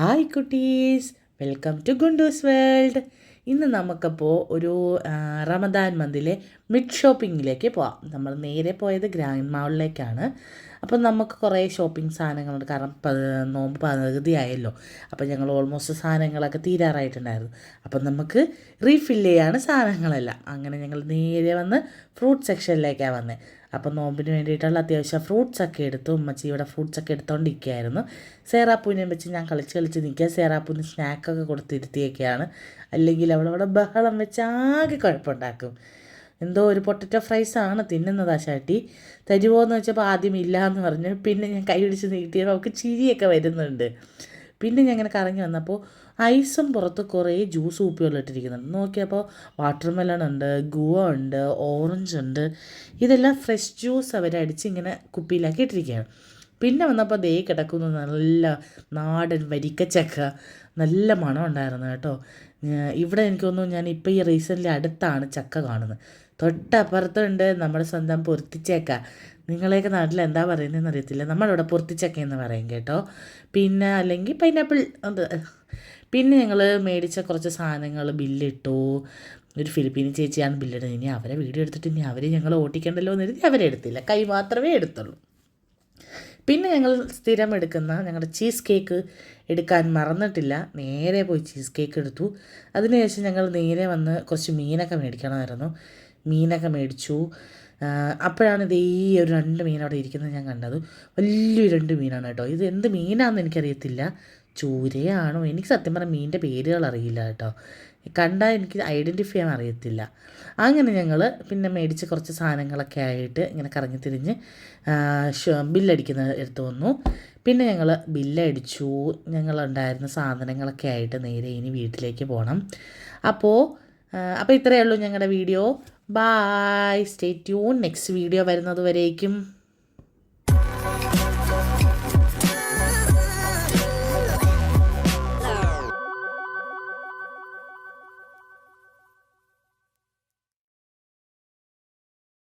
Hi കുട്ടീസ്. Welcome to Gundoos world ഇന്ന് നമുക്കപ്പോൾ ഒരു റമദാൻ മന്തിലെ മിഡ് ഷോപ്പിങ്ങിലേക്ക് പോവാം. നമ്മൾ നേരെ പോയത് ഗ്രാൻഡ് മാളിലേക്കാണ്. അപ്പം നമുക്ക് കുറേ ഷോപ്പിംഗ് സാധനങ്ങളുണ്ട്. കാരണം നോമ്പ് പകുതി ആയല്ലോ അപ്പം ഞങ്ങൾ ഓൾമോസ്റ്റ് സാധനങ്ങളൊക്കെ തീരാറായിട്ടുണ്ടായിരുന്നു. അപ്പം നമുക്ക് റീഫിൽ ചെയ്യാണ് സാധനങ്ങളെല്ലാം. അങ്ങനെ ഞങ്ങൾ നേരെ വന്ന് ഫ്രൂട്ട് സെക്ഷനിലേക്കാണ് വന്നത് അപ്പം നോമ്പിന് വേണ്ടിയിട്ടുള്ള അത്യാവശ്യം ഫ്രൂട്ട്സൊക്കെ എടുത്തു. ഉമ്മച്ചി ഇവിടെ ഫ്രൂട്ട്സൊക്കെ എടുത്തോണ്ടിരിക്കുകയായിരുന്നു. സേറാപ്പൂനെ വെച്ച് ഞാൻ കളിച്ച് കളിച്ച് നിൽക്കുക. സേറാപ്പൂന് സ്നാക്കൊക്കെ കൊടുത്തിരുത്തിയൊക്കെയാണ് അല്ലെങ്കിൽ അവളവിടെ ബഹളം വെച്ച് ആകെ കുഴപ്പമുണ്ടാക്കും. എന്തോ ഒരു പൊട്ടറ്റോ ഫ്രൈസ് ആണ് തിന്നുന്നത് ആ ചാട്ടി. തരുമോ എന്ന് വെച്ചപ്പോൾ ആദ്യം ഇല്ല എന്ന് പറഞ്ഞു. പിന്നെ ഞാൻ കൈ പിടിച്ച് നീട്ടിയപ്പോൾ അവൾക്ക് ചിരിയൊക്കെ വരുന്നുണ്ട്. പിന്നെ ഞാൻ ഇങ്ങനെ കറങ്ങി വന്നപ്പോൾ ഐസും പുറത്ത് കുറേ ജ്യൂസ് കുപ്പികളിട്ടിരിക്കുന്നുണ്ട് നോക്കിയപ്പോൾ വാട്ടർ മെലൺ ഉണ്ട് ഗുവ ഉണ്ട് ഓറഞ്ച് ഉണ്ട്. ഇതെല്ലാം ഫ്രഷ് ജ്യൂസ് അവരടിച്ച് ഇങ്ങനെ കുപ്പിയിലാക്കി ഇട്ടിരിക്കുകയാണ്. പിന്നെ വന്നപ്പോൾ ദേ കിടക്കുന്നു നല്ല നാടൻ വരിക്കച്ചക്ക. നല്ല മണം ഉണ്ടായിരുന്നു കേട്ടോ ഇവിടെ എനിക്ക് തോന്നുന്നു ഞാൻ ഇപ്പോൾ ഈ റീസെന്റ്ലി അടുത്താണ് ചക്ക കാണുന്നത്. തൊട്ടപ്പുറത്തുണ്ട് നമ്മുടെ സ്വന്തം പൊരുത്തിച്ചേക്ക. നിങ്ങളെയൊക്കെ നാട്ടിൽ എന്താ പറയുന്നതെന്ന് അറിയത്തില്ല. നമ്മളിവിടെ പൊരുത്തിച്ചക്ക എന്ന് പറയും കേട്ടോ. പിന്നെ അല്ലെങ്കിൽ പൈനാപ്പിൾ അത് പിന്നെ ഞങ്ങൾ മേടിച്ച കുറച്ച് സാധനങ്ങൾ ബില്ലിട്ടു. ഒരു ഫിലിപ്പീനി ചേച്ചിയാണ് ബില്ലിടുന്നത്. ഇനി അവരെ വീഡിയോ എടുത്തിട്ട് ഇനി അവരെ ഞങ്ങൾ ഓട്ടിക്കണ്ടല്ലോ എന്ന് കരുതി അവരെ എടുത്തില്ല. കൈ മാത്രമേ എടുത്തുള്ളൂ. പിന്നെ ഞങ്ങൾ സ്ഥിരം എടുക്കുന്ന ഞങ്ങളുടെ ചീസ് കേക്ക് എടുക്കാൻ മറന്നിട്ടില്ല. നേരെ പോയി ചീസ് കേക്ക് എടുത്തു. അതിനുശേഷം ഞങ്ങൾ നേരെ വന്ന് കുറച്ച് മീനൊക്കെ മേടിക്കണമായിരുന്നു. മീനൊക്കെ മേടിച്ചു. അപ്പോഴാണ് ഇത് ഈ ഒരു രണ്ട് മീൻ അവിടെ ഇരിക്കുന്നത് ഞാൻ കണ്ടത്. വലിയൊരു രണ്ട് മീനാണ് കേട്ടോ. ഇത് എന്ത് മീനാണെന്ന് എനിക്കറിയത്തില്ല. ചൂരയാണോ? എനിക്ക് സത്യം പറഞ്ഞാൽ മീനിന്റെ പേരുകൾ അറിയില്ല കേട്ടോ. കണ്ടാൽ എനിക്ക് ഐഡന്റിഫൈ ചെയ്യാൻ അറിയത്തില്ല. അങ്ങനെ ഞങ്ങൾ പിന്നെ മേടിച്ച് കുറച്ച് സാധനങ്ങളൊക്കെ ആയിട്ട് ഇങ്ങനെ കറങ്ങി തിരിഞ്ഞ് ബില്ലടിക്കുന്ന എടുത്ത് വന്നു. പിന്നെ ഞങ്ങൾ ബില്ലടിച്ചു. ഞങ്ങളുണ്ടായിരുന്ന സാധനങ്ങളൊക്കെ ആയിട്ട് നേരെ ഇനി വീട്ടിലേക്ക് പോകണം അപ്പോൾ അപ്പോൾ ഇത്രയേ ഉള്ളൂ ഞങ്ങളുടെ video. Bye stay tune next video വരുന്നത് വരേക്കും.